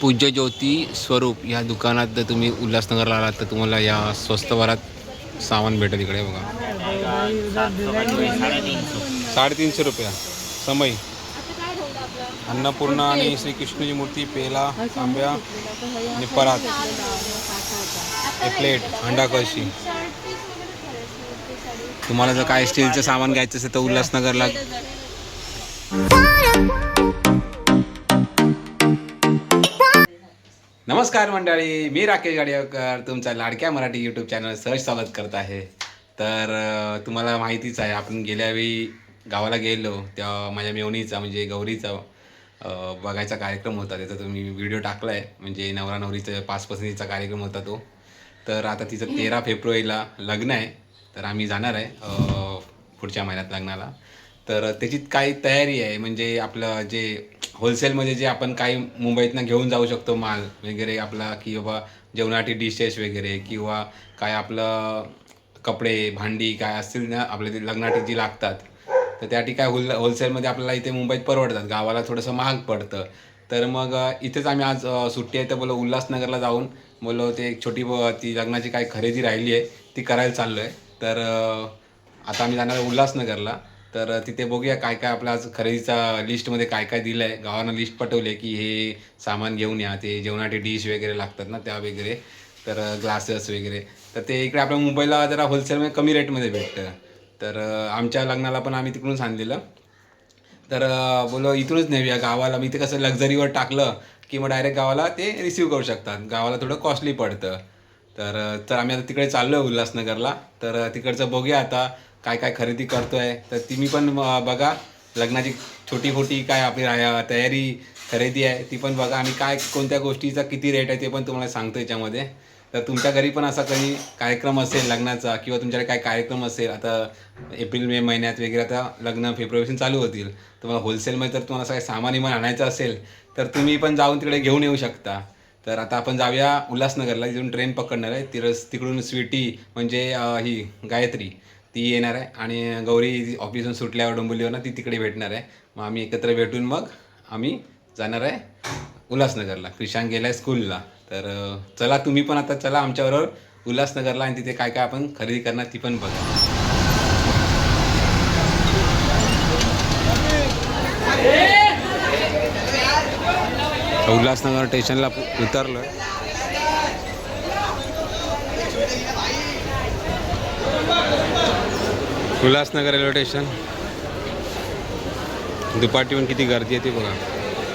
पूज्य ज्योती स्वरूप या दुकानात जर तुम्ही उल्हासनगरला आलात तर तुम्हाला या स्वस्त वरात सामान भेटेल इकडे बघा. साडेतीनशे रुपया. समय. अन्नपूर्णा आणि श्रीकृष्णाची मूर्ती पेला तांब्या आणि परात. एक प्लेट अंडा कळशी. तुम्हाला जर काय स्टीलचं सामान घ्यायचं असेल तर उल्हासनगरला नमस्कार मंडळी मी राकेश गाडियाकर तुमचा लाडक्या मराठी यूट्यूब चॅनल सहज स्वागत करत आहे. तर तुम्हाला माहितीच आहे आपण गेल्यावेळी गावाला गेलो तेव्हा माझ्या मेवणीचा म्हणजे गौरीचा बघायचा कार्यक्रम होता त्याचा तुम्ही व्हिडिओ टाकला आहे म्हणजे नवरा नवरीचा पाच पसंतीचा कार्यक्रम होता तो. तर आता तिचं तेरा फेब्रुवारीला लग्न आहे. तर आम्ही जाणार आहे पुढच्या महिन्यात लग्नाला. तर त्याची काही तयारी आहे म्हणजे आपलं जे होलसेलमध्ये जे आपण काही मुंबईतनं घेऊन जाऊ शकतो माल वगैरे आपला की बाबा जेवणासाठी डिशेस वगैरे किंवा काय आपलं कपडे भांडी काय असतील ना आपल्या ते लग्नासाठी जी लागतात तर त्या ठिकाणी होल होलसेलमध्ये आपल्याला इथे मुंबईत परवडतात. गावाला थोडंसं महाग पडतं. तर मग इथेच आम्ही आज सुट्टी आहे तर बोलो उल्हासनगरला जाऊन बोलो ते एक छोटी ती लग्नाची काय खरेदी राहिली आहे ती करायला चाललो आहे तर आता आम्ही जाणार उल्हासनगरला. तर तिथे बघूया काय काय आपला आज खरेदीचा लिस्टमध्ये काय काय दिलं आहे गावानं लिस्ट पटवले की हे सामान घेऊन या. ते जेवणाचे डिश वगैरे लागतात ना त्या वगैरे. तर ग्लासेस वगैरे. तर ते इकडे आपल्या मुंबईला जरा होलसेलमध्ये कमी रेटमध्ये भेटतं. तर आमच्या लग्नाला पण आम्ही तिकडूनच आणलेलं तर बोलो इथूनच नेऊया गावाला. मी ते कसं लक्झरीवर टाकलं की मग डायरेक्ट गावाला ते रिसीव करू शकतात. गावाला थोडं कॉस्टली पडतं. तर तर आम्ही आता तिकडे चाललो आहे उल्हासनगरला. तर तिकडचं बघूया आता काय काय खरेदी करतोय तर ती मी पण बघा. लग्नाची छोटी मोठी काय आपली तयारी खरेदी आहे ती पण बघा. आणि काय कोणत्या गोष्टीचा किती रेट आहे ते पण तुम्हाला सांगतो याच्यामध्ये. तर तुमच्या घरी पण असा काही कार्यक्रम असेल लग्नाचा किंवा तुमच्याकडे काय कार्यक्रम असेल आता एप्रिल मे महिन्यात वगैरे आता लग्न फेब्रुवारीपासून चालू होतील. तुम्हाला होलसेलमध्ये जर तुम्हाला असं काही सामान इमान आणायचं असेल तर तुम्ही पण जाऊन तिकडे घेऊन येऊ शकता. तर आता आपण जाऊया उल्हासनगरला तिथून ट्रेन पकडणार आहे. तिरस तिकडून स्वीटी म्हणजे ही गायत्री. ती येणार आहे. आणि गौरी ऑफिसून सुटल्यावर डोंबिवलीवर ना ती तिकडे भेटणार आहे. मग आम्ही एकत्र भेटून मग आम्ही जाणार आहे उल्हासनगरला. क्रिशांक गेला आहे स्कूलला. तर चला तुम्ही पण आता चला आमच्याबरोबर उल्हासनगरला आणि तिथे काय काय आपण खरेदी करणार ती पण बघा. उल्हासनगर स्टेशनला उतरलं उल्हासनगर रेल्वे स्टेशन. दुपारटी पण किती गर्दी आहे ती बघा.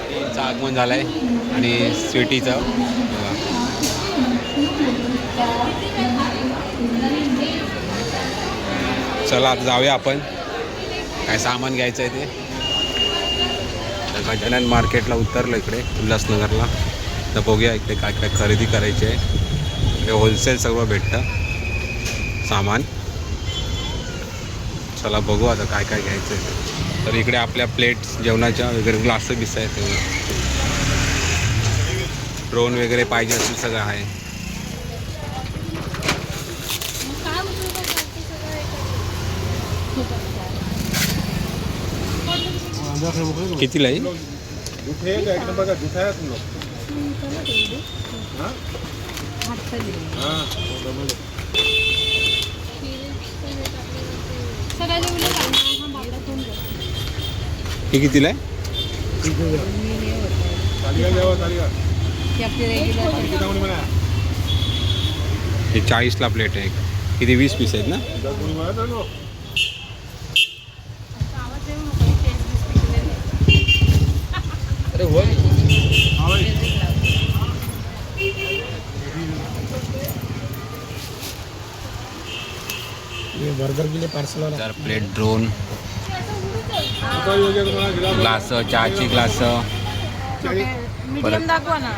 ट्रेनचं आगमन झालं आहे आणि स्वीटीचं. बघा चला आता जाऊया आपण. काय सामान घ्यायचं आहे ते. गजानन मार्केटला उतरलं इकडे उल्हासनगरला. तर बघूया इकडे काय काय खरेदी करायची आहे. इकडे होलसेल सर्व भेटतं. सामान. चला बघू आता काय काय घ्यायचं आहे तर इकडे आपल्या प्लेट्स जेवणाच्या वगैरे ग्लास बिस आहेत ड्रोन वगैरे पाहिजे असेल सगळं आहे. कितीला आहे एक नंबर का दुठा हे कितीला आहे? हे चाळीसला प्लेट आहे किती? वीस पीस आहेत ना दस उन्हें बनाया था लो अरे हो हाँ भाई ये बर्गर के लिए पार्सल वाला तर प्लेट ड्रोन गिलास चहाची ग्लास दाखवा ना.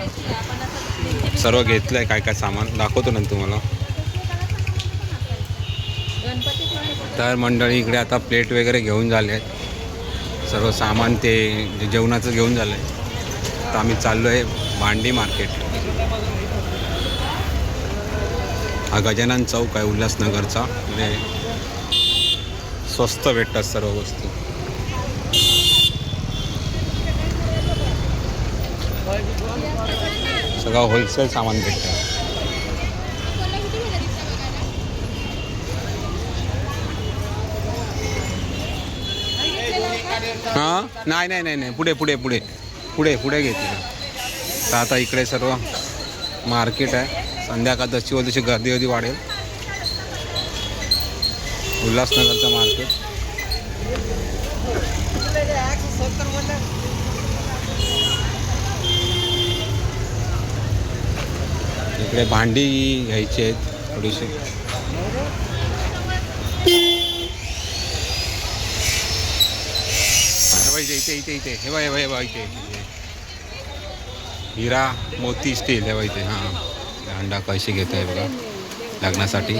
सर्व घेतलंय काय काय सामान दाखवतो नंतर तुम्हाला. तर मंडळी इकडे आता प्लेट वगैरे घेऊन झाले आहेत सर्व सामान ते जे जेवणाचं घेऊन झालं आहे तर आम्ही चाललो आहे भांडी मार्केट. हा गजानन चौक आहे उल्हासनगरचा. म्हणजे स्वस्त भेटतात सर्व वस्तू. सगळं होलसेल सामान भेटतं. हां? नाही नाही नाही नाही. पुढे पुढे पुढे. पुढे पुढे घेते तर आता इकडे सर्व मार्केट आहे. संध्याकाळ जशी होईल तशी गर्दी गर्दी वाढेल. उल्हासनगरचं मार्केट. इकडे भांडी घ्यायची आहेत थोडीशी. इथे इथे इथे इथे. हे बाय हे बाय हे इथे हिरा मोती स्टील हे बाय इथे. हां. अंडा कसे घेत आहे बघा. लग्नासाठी.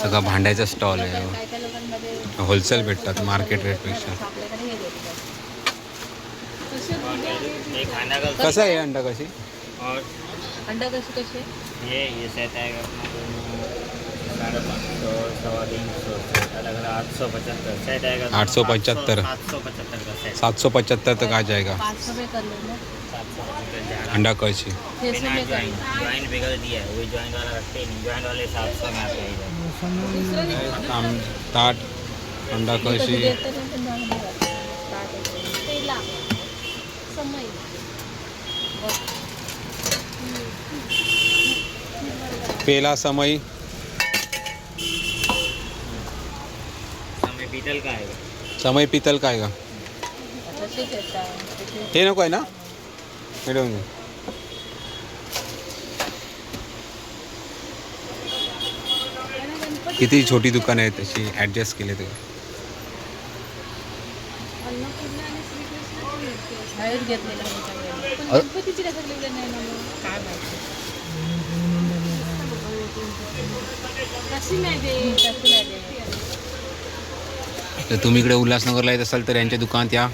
सगळं भांड्याचा स्टॉल आहे. होलसेल भेटतात मार्केट रेटपेक्षा कसं आहे अंडा कशी? अंडा कशी कशी? आठ सौ पचहत्तर सात सौ पचहत्तर पचहत्तर तक आ जाएगा अंडा कशी कर दिया वाला नहीं वाले सात सौ में ताट अंडा कशी पेला समय ना पण जाऊन नाही राहत. ताट आहे. तेला समय पेला समई समय बीटल का आएगा समई पितल काय का तशीच येतात हे नको आहे ना हे ठेवून दे. किती छोटी दुकानं आहेत तशी ॲडजस्ट केले ते अन्नपूर्णा आणि श्रीकृष्णाची मूर्ती असते. बाहेर घेतलेलं आहे सगळ्यांनी. पण अ- गणपतीची दाखवलेली नाही ना मग काय माहिती कशी नाही दे तशी नाही देत. तर तुम्ही इकडे उल्हासनगरला येत असाल तर यांच्या दुकानात या.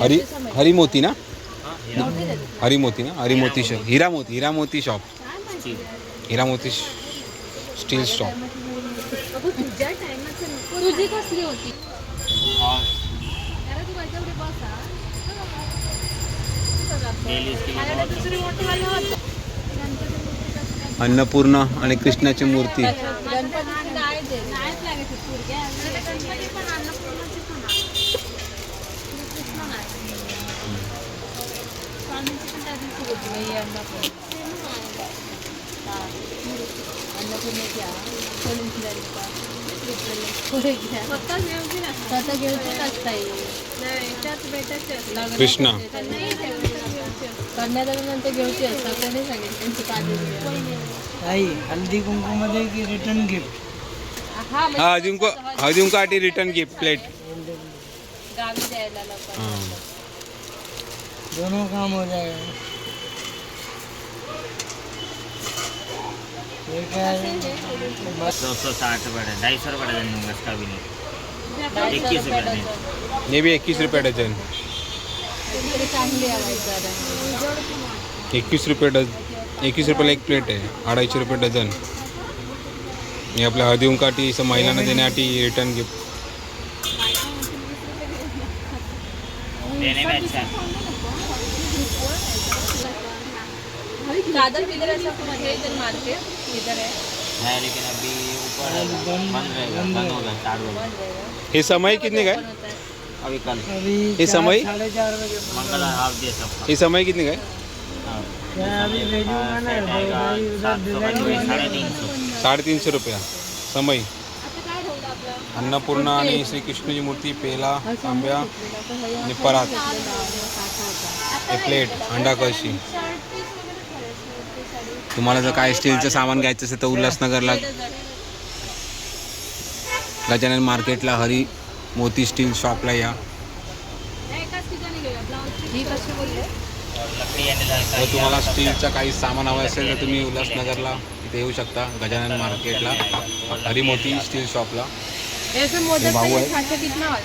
हरी हरिमोती ना? हीरा हरिमोती ना? Harimoti shop Hiramoti Hiramoti shop steel Hiramoti steel shop अगं तुझ्या टायमाचं नको तुझी कसली होती? और त्याला तू माझ्याकडे बस हा. डेली इसके लिए माझ्याकडे बहुत दुसरी मोठीवालं होतं गणपती मूर्ती कसं काय? अन्नपूर्ण आणि कृष्णाची मूर्ती गणपतीची नाही दे नाहीच लागत होती पोरग्या. आणि ते गणपती पण अन्नपूर्णाची पण आहे. श्रीकृष्ण नाही. स्वामींची पण त्या दिवशी होती. नाही अन्नपूर्ण ते पण आहे. अन्नपूर्णेची पोलीस द्यायला पुढे घ्या. स्वतः घेऊन नसतं. स्वतः घेऊन असताय नाही, त्यात भेटायचे असतं. कृष्णा नाही ठेवायचं, घ्यायचे असतं. कन्यादानानंतर घेऊची असतात कोणी सांगितलं त्यांची काळजी आई हल्दी कुंकूमध्ये की रिटर्न गिफ्ट हा म्हणजे हा हळदी कुंकू हळदी कुंकूसाठी रिटर्न गिफ्ट प्लेट गावी द्यायला लोकांना दोनों काम हो जाएगा ये क्या है दो सौ साठ रुपये ढाई सौ रुपये डजन दूंगा इसका भी नहीं इक्कीस रुपये रुपये डझन हे बी रुपये डझन तरी रुपये डज एकवीस रुपयाला एक प्लेट आहे अडीचशे रुपये डझन हे आपल्या हळदी कुंकाटी असं महिलांना देण्यासाठी रिटर्न गिफ्ट दादर किधर असं मार्केट. किधर है। है लेकिन अभी ऊपर है, बंद रहेगा बंद होगा चार बजे बंद रहेगा। हे समय कितने काय ओपन होता है। अभी कल। अभी ये चार- समय? साढ़े चार बजे। मंगल हाफ डे सबका हे समय कितने काय हाँ। क्या अभी भेजूंगा ना? सेट आएगा भाई उधर सात सौ का डिजाइन साढ़े तीन सौ। साडेतीनशे रुपया समय। आता काय ठेवलं आपलं अन्नपूर्णा आणि श्रीकृष्णाची मूर्ती पेला तांब्या आणि परात हे। प्लेट अंडा कळशी शर्ट पीस वगैरे करायचं ते साडी तुम्हाला जर काय स्टीलचं सामान घ्यायचं असेल तर उल्हासनगरला गजानन मार्केटला हरी मोती स्टील शॉपला या. जर तुम्हाला स्टीलचं काही सामान हवं असेल तर तुम्ही उल्हासनगरला इथे येऊ शकता गजानन मार्केटला हरिमोती स्टील शॉपला. हे भाऊ आहे.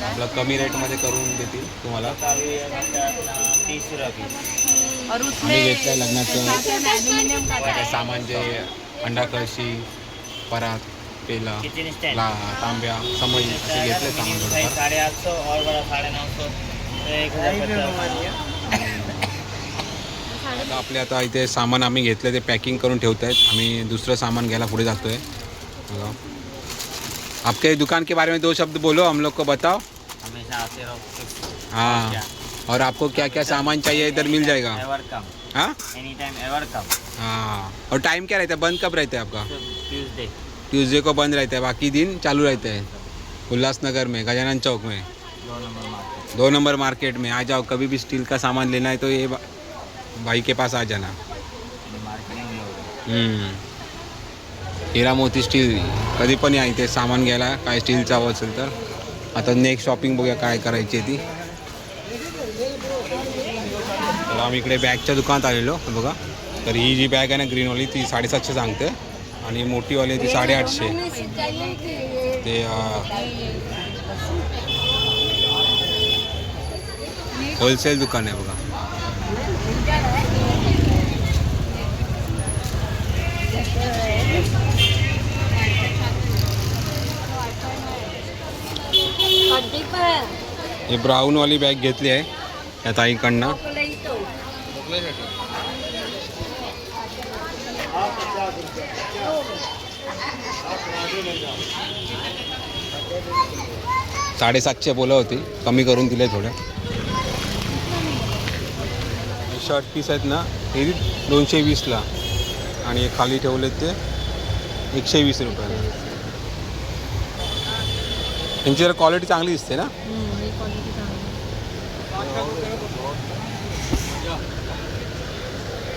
आपलं कमी रेटमध्ये करून देतील तुम्हाला. आम्ही उसमें घेतलं लग्नाचं. सामान जे अंडा कळशी परात पेला ला तांब्या समई असे घेतले सामान आता आपले आता इथे सामान आम्ही घेतलं ते पॅकिंग करून ठेवत आहेत आम्ही दुसरं सामान घ्यायला पुढे जातोय. आपके दुकान के बारे में दो शब्द बोलो हम लोग को बताओ. हमेशा आते रहो. हाँ. और आपको क्या क्या सामान चाहिए इधर मिल जाएगा? एवर कम हाँ? एनी टाइम एवर कम हाँ। और टाइम क्या रहता है? बंद कब रहता है आपका? ट्यूजडे ट्यूसडे को बंद रहता है बाकी दिन चालू रहता है? उल्लासनगर में गजानन चौक में? दो नंबर मार्केट में आ जाओ कभी भी स्टील का सामान लेना है तो ये भाई के पास आ जाना. हिरा मोती स्टील कधी पण या इथे सामान घ्यायला काय स्टीलचं असेल तर? आता नेक्स्ट शॉपिंग बघूया काय करायची ती. तर आम्ही इकडे बॅगच्या दुकानात आलेलो बघा. तर ही जी बॅग आहे ना ग्रीनवाली ती साडेसातशे सांगते. आणि मोठीवाली आहे ती साडेआठशे. ते होलसेल दुकान आहे बघा. हे ब्राऊनवाली बॅग घेतली आहे त्या ताईकडनं. साडेसातशे बोला होती. कमी करून दिले थोड्या शर्ट पीस आहेत ना हे दोनशे वीसला आणि खाली ठेवले ते एकशे वीस रुपयाला. त्यांची जरा क्वालिटी चांगली दिसते ना?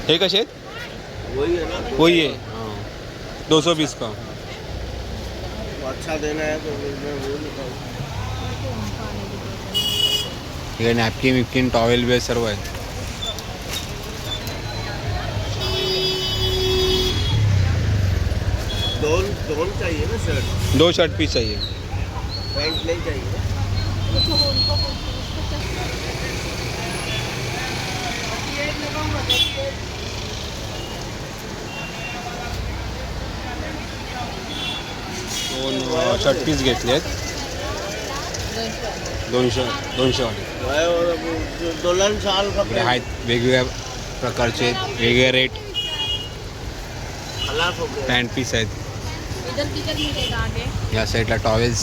हे कसे आहेत? वही है ना? वही है. दो सौ बीस का. अच्छा देना है तो मैं वो इकडे नॅपकिन विपकिन टॉवेल वेल सर्व आहे दोन दोन चाहिए ना शर्ट दो शर्ट पीस चाहिए. पैंट नहीं चाहिए दोन शर्ट पीस घेतले आहेत दोनशे दोनशे वाले. वह और वो आहेत वेगवेगळ्या प्रकारचे वेगळे रेट पॅन्ट पीस आहेत. या साईडला टॉवेल्स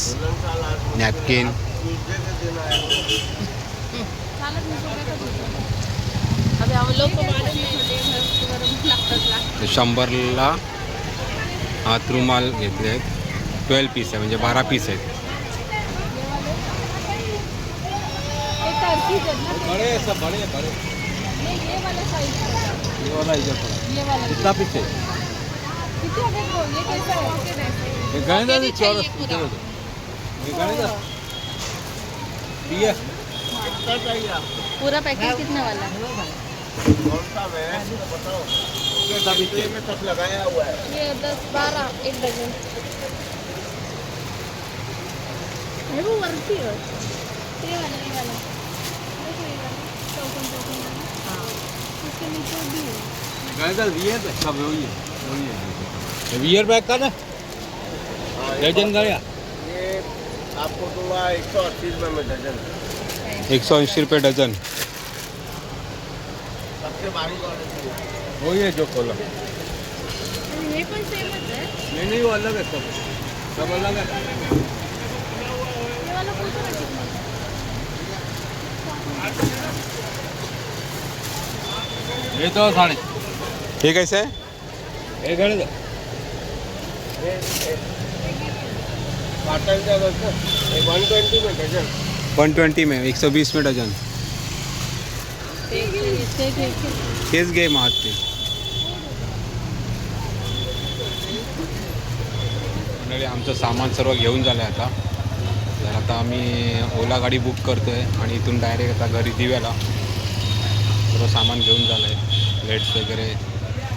नॅपकिन शंभरला हातरुमाल घेतले आहेत ट्वेल्व पीस आहे म्हणजे बारा पीस आहेत. ये टर्की है ना बडे सब बडे बडे नहीं ये वाला साइज ये वाला इधर ये वाला कितना पीस है कितने है वो ये कैसा है ये गणित ये भी चाहिए पूरा ये गणित ये कितना चाहिए आपको पूरा पैकेज कितने वाला? है कौन सा है बताओ डिस्प्ले में सब लगाया हुआ है ये दस बारह एक डजन है वो वरती है ये वाला ये वाला देखो ये वाला चौकोन चौकोन वाला हाँ उसके नीचे भी है वियर सब वही है वही है वियर बैग का ना हाँ, डजन का या ये आपको दूँगा एक सौ अस्सी रुपये में डजन एक सौ ऐंशी रुपये डझन सबसे बारीक चाहिए वही है जो खोला ये है नहीं नहीं वो अलग है सब सब अलग है कौन सा कितना ये तो साढ़े ये कैसे है ये गणित वन ट्वेंटी में डजन वन ट्वेंटी में एक सौ बीस में डझन तेच घे महाग ते. मंडळी आमचं सामान सर्व घेऊन झालं आहे आता. आता आम्ही ओला गाडी बुक करतो आहे आणि इथून डायरेक्ट आता घरी दिव्याला. सर्व सामान घेऊन झालं आहे प्लेट्स वगैरे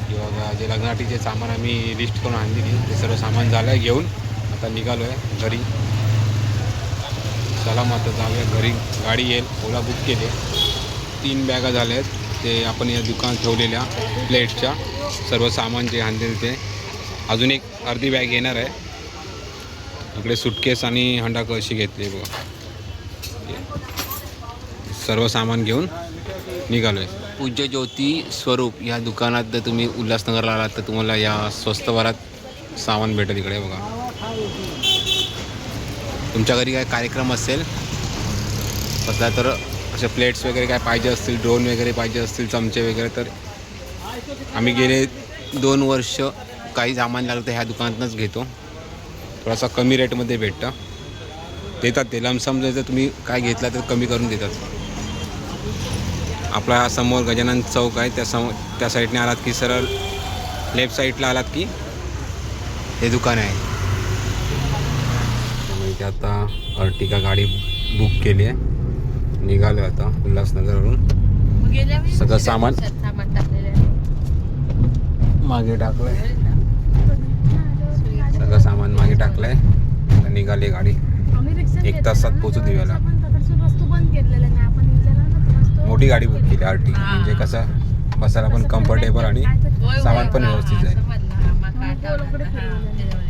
किंवा जे लग्नाटीचे सामान आम्ही लिस्ट करून आणलेली ते सर्व सामान झालं आहे घेऊन. आता निघालो आहे घरी. चला मग आता जाऊया घरी. गाडी येईल. ओला बुक केली. तीन बॅगा झाल्या आहेत ते आपण या दुकानात ठेवलेल्या प्लेटच्या सर्व सामान जे आणलेलं ते. अजून एक अर्धी बॅग येणार आहे. इकडे सुटकेस आणि हंडा कशी घेतली बघा. सर्व सामान घेऊन निघालो आहे पूज्य ज्योती स्वरूप या दुकानात जर तुम्ही उल्हासनगरला आलात तर तुम्हाला या स्वस्त वरात सामान भेटेल इकडे बघा. तुमच्या घरी काय कार्यक्रम असेल? असला तर असे प्लेट्स वगैरे काय पाहिजे असतील ड्रोन वगैरे पाहिजे असतील चमचे वगैरे तर आम्ही गेले दोन वर्ष काही सामान लागलं तर ह्या दुकानातूनच घेतो. थोडासा कमी रेटमध्ये भेटतं. देतात ते. लमसम जर तुम्ही काय घेतला तर कमी करून देतात. आपला समोर गजानन चौक आहे. त्या समोर त्या साईडने आलात की सरळ लेफ्ट साईडला आलात की हे दुकान आहे. इथे आता अर्टिका गाडी बुक केली आहे. निघालो आता उल्हासनगरवरून. सगळं सामान आहे. मागे टाकलंय. सगळं सामान मागे टाकलंय निघाली गाडी. एक तासात पोहोचू दिव्याला. मोठी गाडी बुक केली आरटी. म्हणजे कसं बसायला पण कम्फर्टेबल आणि सामान पण व्यवस्थित जाईल. फिरवलं